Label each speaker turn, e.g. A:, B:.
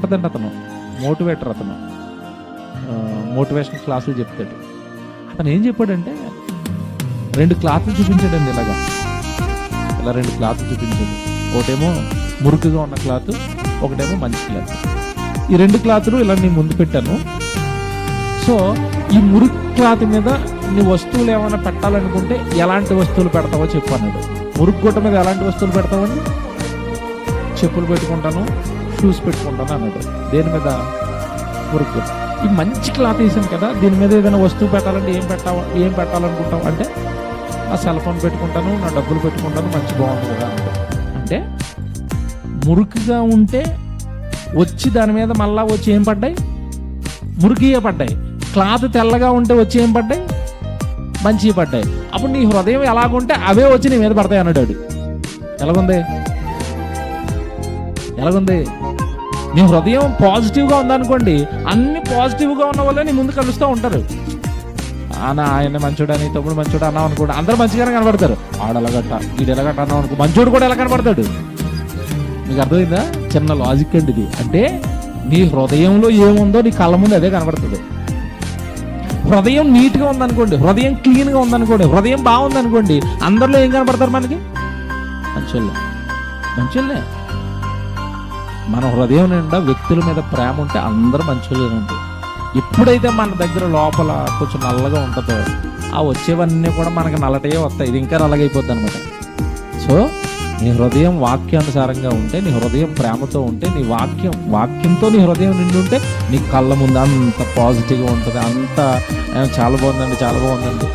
A: ఉంటుందండి అతను. మోటివేటర్ అతను. మోటివేషన్ క్లాసులు చెప్తాడు. అతను ఏం చెప్పాడంటే రెండు క్లాత్లు చూపించాడండి ఇలాగా. ఇలా రెండు క్లాత్లు చూపించాడు. ఒకటేమో మురుకుగా ఉన్న క్లాత్ ఒకటేమో మంచి క్లాత్. ఈ రెండు క్లాత్లు ఇలా నేను ముందు పెట్టాను. సో ఈ మురుకు క్లాత్ మీద నీ వస్తువులు ఏమైనా పెట్టాలనుకుంటే ఎలాంటి వస్తువులు పెడతావో చెప్పు అన్నాడు. మురుకు గుట్ట మీద ఎలాంటి వస్తువులు పెడతావని చెప్పులు పెట్టుకుంటాను. చూసి పెట్టుకుంటాను అన్నది దేని మీద? మురుకు ఈ మంచి క్లాత్ వేసాను కదా దీని మీద ఏదైనా వస్తువు పెట్టాలంటే ఏం పెట్టా ఏం పెట్టాలనుకుంటావు అంటే ఆ సెల్ ఫోన్ పెట్టుకుంటాను నా డబ్బులు పెట్టుకుంటాను మంచి బాగుంది కదా అంటే మురుకుగా ఉంటే వచ్చి దాని మీద మళ్ళా వచ్చి ఏం పడ్డాయి? మురికియే పడ్డాయి. క్లాత్ తెల్లగా ఉంటే వచ్చి ఏం పడ్డాయి? మంచి పడ్డాయి. అప్పుడు నీ హృదయం ఎలాగుంటే అవే వచ్చి నీ మీద పడతాయి అన్నాడు వాడు. ఎలాగుంది? ఎలాగుంది? నీ హృదయం పాజిటివ్గా ఉందనుకోండి అన్ని పాజిటివ్గా ఉన్న వాళ్ళే నీ ముందు కలుస్తూ ఉంటారు. ఆన ఆయన మంచోడు అని తమ్ముడు మంచోడు అన్నాం అనుకోండి అందరూ మంచిగానే కనబడతారు. ఆడలగట్ట వీడు ఎలాగట్ట అన్నాం అనుకో మంచోడు కూడా ఎలా కనబడతాడు? మీకు అర్థమైందా? చిన్న లాజిక్ అండి ఇది. అంటే నీ హృదయంలో ఏముందో నీ కళ్ళ ముందు అదే కనబడుతుంది. హృదయం నీట్గా ఉందనుకోండి హృదయం క్లీన్గా ఉందనుకోండి హృదయం బాగుందనుకోండి అందరిలో ఏం కనబడతారు మనకి? మంచోళ్ళే. మంచోళ్ళే. మన హృదయం నిండా వ్యక్తుల మీద ప్రేమ ఉంటే అందరూ మంచోళ్ళేనండి. ఎప్పుడైతే మన దగ్గర లోపల కొంచెం నల్లగా ఉంటుందో. ఆ వచ్చేవన్నీ కూడా మనకు నల్లటే వస్తాయి. ఇది ఇంకా నల్లగైపోద్ది అనమాట సో నీ హృదయం వాక్యానుసారంగా ఉంటే నీ హృదయం ప్రేమతో ఉంటే నీ వాక్యం వాక్యంతో నీ హృదయం నిండి ఉంటే నీ కళ్ళ ముందు అంత పాజిటివ్గా ఉంటుంది. అంత చాలా బాగుందండి చాలా బాగుందండి.